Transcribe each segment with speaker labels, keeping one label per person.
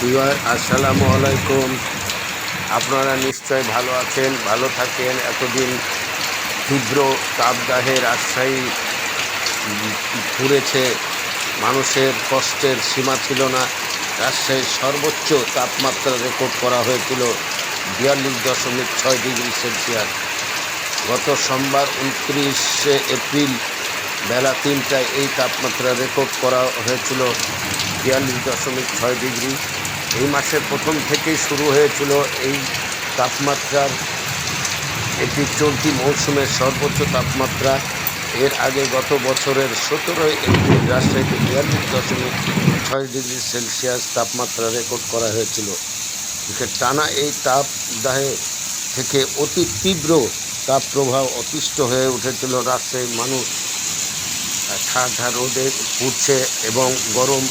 Speaker 1: Bieber আসসালামু আলাইকুম। আপনারা নিশ্চয় ভালো আছেন, ভালো থাকেন। এতদিন তীব্র তাপদাহে রাজশাহী ঘুরেছে মানুষের কষ্টের সীমা ছিল না। রাজশাহীর সর্বোচ্চ তাপমাত্রা রেকর্ড করা হয়েছিল বিয়াল্লিশ দশমিক ছয় ডিগ্রি সেলসিয়াস। গত সোমবার উনত্রিশে এপ্রিল বেলা তিনটায় এই তাপমাত্রা রেকর্ড করা হয়েছিল বিয়াল্লিশ দশমিক ছয় ডিগ্রি। এই মাসের প্রথম থেকেই শুরু হয়েছিল এই তাপমাত্রার এটি চলতি মৌসুমের সর্বোচ্চ তাপমাত্রা। এর আগে গত বছরের সতেরোই এপ্রিল রাজশাহীতে বিয়াল্লিশ দশমিক ছয় ডিগ্রি সেলসিয়াস তাপমাত্রা রেকর্ড করা হয়েছিল। টানা এই তাপদাহে থেকে অতি তীব্র তাপ প্রবাহ অতিষ্ঠ হয়ে উঠেছিল রাজশাহীর মানুষ। ঠাঁ ঠাঁ রোদে পুড়ছে এবং গরম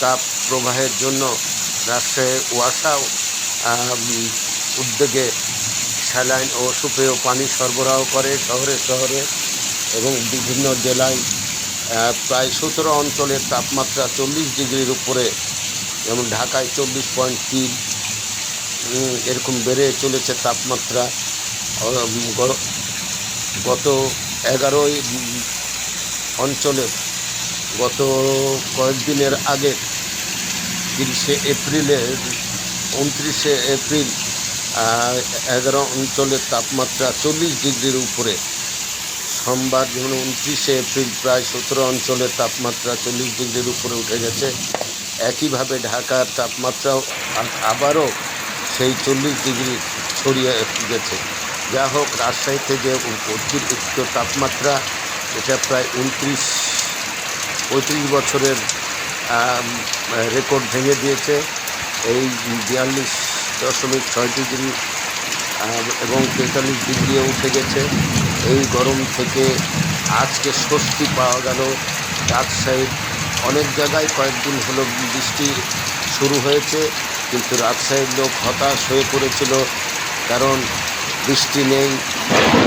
Speaker 1: তাপ প্রবাহের জন্য রাজশাহীর ওয়াসাও উদ্যোগে স্যালাইন ও সুপেয় পানি সরবরাহ করে শহরে শহরে এবং বিভিন্ন জেলায় প্রায় সতেরো অঞ্চলের তাপমাত্রা চল্লিশ ডিগ্রির উপরে যেমন ঢাকায় চল্লিশ পয়েন্ট তিন এরকম বেড়ে চলেছে তাপমাত্রা। গত এগারোই উম, অঞ্চলে গত কয়েকদিনের আগে তিরিশে এপ্রিলে, উনত্রিশে এপ্রিল এগারো অঞ্চলের তাপমাত্রা চল্লিশ ডিগ্রির উপরে। সোমবার যেমন উনত্রিশে এপ্রিল প্রায় সতেরো অঞ্চলের তাপমাত্রা চল্লিশ ডিগ্রির উপরে উঠে গেছে, একইভাবে ঢাকার তাপমাত্রাও আবারও সেই চল্লিশ ডিগ্রি ছড়িয়ে গেছে। যা হোক রাজশাহীতে যে অতিরিক্ত তাপমাত্রা, এটা প্রায় উনত্রিশ, পঁয়ত্রিশ বছরের রেকর্ড ভেঙে দিয়েছে এই বিয়াল্লিশ দশমিক ছয় ডিগ্রি এবং তেতাল্লিশ ডিগ্রিও উঠে গেছে। এই গরম থেকে আজকে স্বস্তি পাওয়া গেল। রাজশাহীর অনেক জায়গায় কয়েকদিন হলো বৃষ্টি শুরু হয়েছে, কিন্তু রাজশাহীর লোক হতাশ হয়ে পড়েছিল কারণ বৃষ্টি নেই।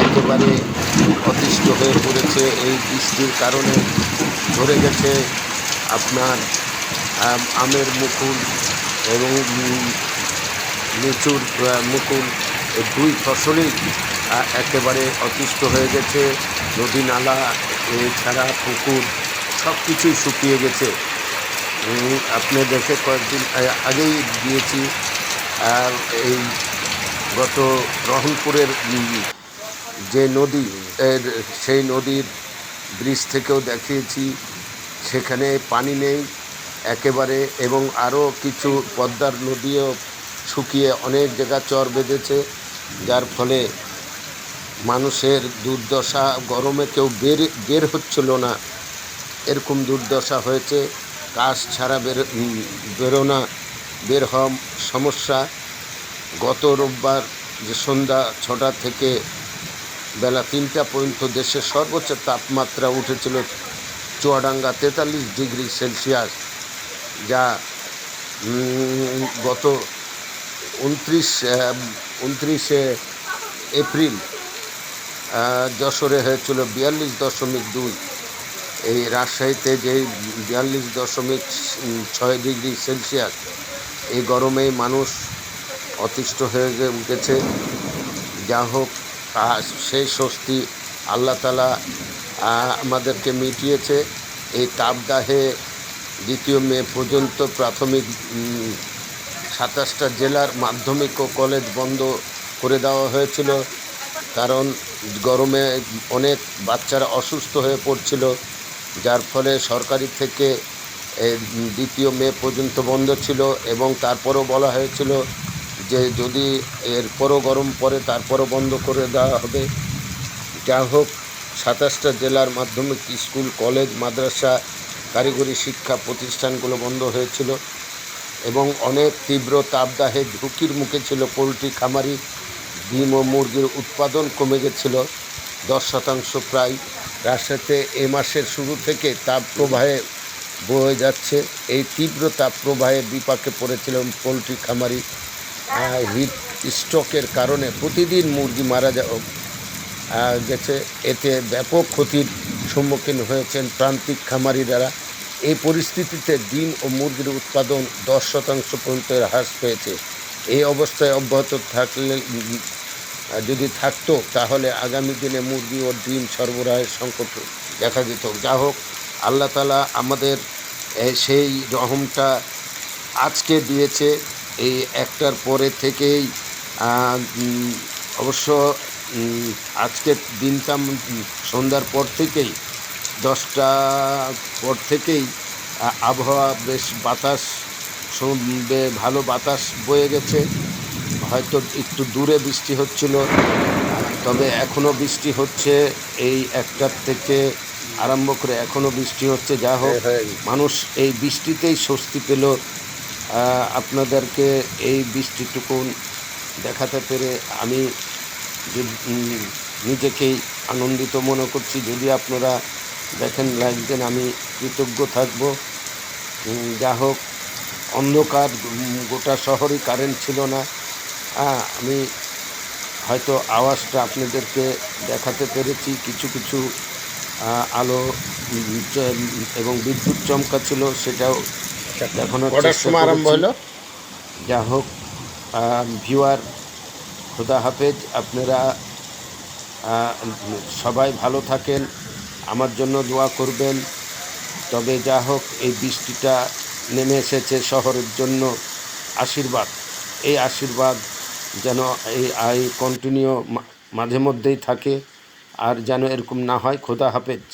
Speaker 1: একেবারে অতিষ্ঠ হয়ে পড়েছে এই বৃষ্টির কারণে। ধরে গেছে আপনার আমের মুকুল এবং লিচুর মুকুল এই দুই ফসলই একেবারে অতিষ্ঠ হয়ে গেছে। নদী নালা, এছাড়া পুকুর সব কিছুই শুকিয়ে গেছে। আপনি দেখে কয়েকদিন আগেই দিয়েছি, আর এই গত রহনপুরের যে নদী সেই নদীর ব্রিজ থেকেও দেখিয়েছি। সেখানে পানি নেই, একেবারে, এবং আরও কিছু পদ্মার নদীও শুকিয়ে অনেক জায়গা চর বেঁধেছে, যার ফলে মানুষের দুর্দশা গরমে কেউ বের বের হচ্ছিল না। এরকম দুর্দশা হয়েছে কাজ ছাড়া বের বেরোনা বের হওয়া সমস্যা। গত রোববার যে সন্ধ্যা ছটা থেকে বেলা তিনটা পর্যন্ত দেশের সর্বোচ্চ তাপমাত্রা উঠেছিল চুয়াডাঙ্গা তেতাল্লিশ ডিগ্রি সেলসিয়াস, যা গত উনত্রিশ উনত্রিশে এপ্রিল যশোরে হয়েছিল বিয়াল্লিশ দশমিক দুই। এই রাজশাহীতে যে বিয়াল্লিশ দশমিক ছয় ডিগ্রি সেলসিয়াস, এই গরমে মানুষ অতিষ্ঠ হয়ে উঠেছে। যা হোক সেই স্বস্তি আল্লাহ তালা আমাদেরকে মিটিয়েছে। এই তাপদাহে দ্বিতীয় মে পর্যন্ত প্রাথমিক সাতাশটা জেলার মাধ্যমিক ও কলেজ বন্ধ করে দেওয়া হয়েছিল। কারণ গরমে অনেক বাচ্চারা অসুস্থ হয়ে পড়ছিল, যার ফলে সরকারি থেকে দ্বিতীয় মে পর্যন্ত বন্ধ ছিল এবং তারপরও বলা হয়েছিল যে যদি এরপরও গরম পড়ে তারপরও বন্ধ করে দেওয়া হবে। যা হোক সাতাশটা জেলার মাধ্যমিক স্কুল, কলেজ, মাদ্রাসা, কারিগরি শিক্ষা প্রতিষ্ঠানগুলো বন্ধ হয়েছিল এবং অনেক তীব্র তাপদাহে ঝুঁকির মুখে ছিল পোলট্রি, খামারি, ডিম ও মুরগির উৎপাদন কমে গেছিল। দশ শতাংশ প্রায়। রাজশাহীতে এ মাসের শুরু থেকে তাপ প্রবাহে বয়ে যাচ্ছে। এই তীব্র তাপ প্রবাহে বিপাকে পড়েছিল পোলট্রি, খামারি হিট স্ট্রোকের কারণে প্রতিদিন মুরগি মারা যা গেছে এতে ব্যাপক ক্ষতির সম্মুখীন হয়েছেন প্রান্তিক খামারিরা এই পরিস্থিতিতে ডিম ও মুরগির উৎপাদন দশ শতাংশ পর্যন্ত হ্রাস পেয়েছে। এই অবস্থায় অব্যাহত থাকলে যদি থাকতো, তাহলে আগামী দিনে মুরগি ও ডিম সরবরাহের সংকট দেখা যেত যা হোক, আল্লাহ তালা আমাদের সেই রহমটা আজকে দিয়েছে। এই একটার পরে থেকেই অবশ্য আজকের দিনটা সন্ধ্যার পর থেকেই দশটা পর থেকেই আবহাওয়া বেশ বাতাস ভালো বাতাস বয়ে গেছে। হয়তো একটু দূরে বৃষ্টি হচ্ছিল তবে এখনও বৃষ্টি হচ্ছে এই একটার থেকে আরম্ভ করে এখনও বৃষ্টি হচ্ছে। যা হোক মানুষ এই বৃষ্টিতেই স্বস্তি পেল। আপনাদেরকে এই বৃষ্টিটুকুন দেখাতে পেরে আমি নিজেকেই আনন্দিত মনে করছি। যদি আপনারা দেখেন লাইক দেন আমি কৃতজ্ঞ থাকব। যা হোক অন্ধকার গোটা শহরই কারেন্ট ছিল না। আমি হয়তো আওয়াজটা আপনাদেরকে দেখাতে পেরেছি। কিছু কিছু আলো এবং বিদ্যুৎ চমকা ছিল সেটাও দেখানোর
Speaker 2: সময় আরম্ভ হলো?
Speaker 1: যা হোক ভিউয়ার খোদা হাফেজ, আপনারা সবাই ভালো থাকেন, আমার জন্য দোয়া করবেন। তবে যা হোক, এই বৃষ্টিটা নেমে এসেছে শহরের জন্য। আশীর্বাদ, এই আশীর্বাদ যেন এই এই কন্টিনিউ মাঝে মধ্যেই থাকে, আর যেন এরকম না হয়। খোদা হাফেজ।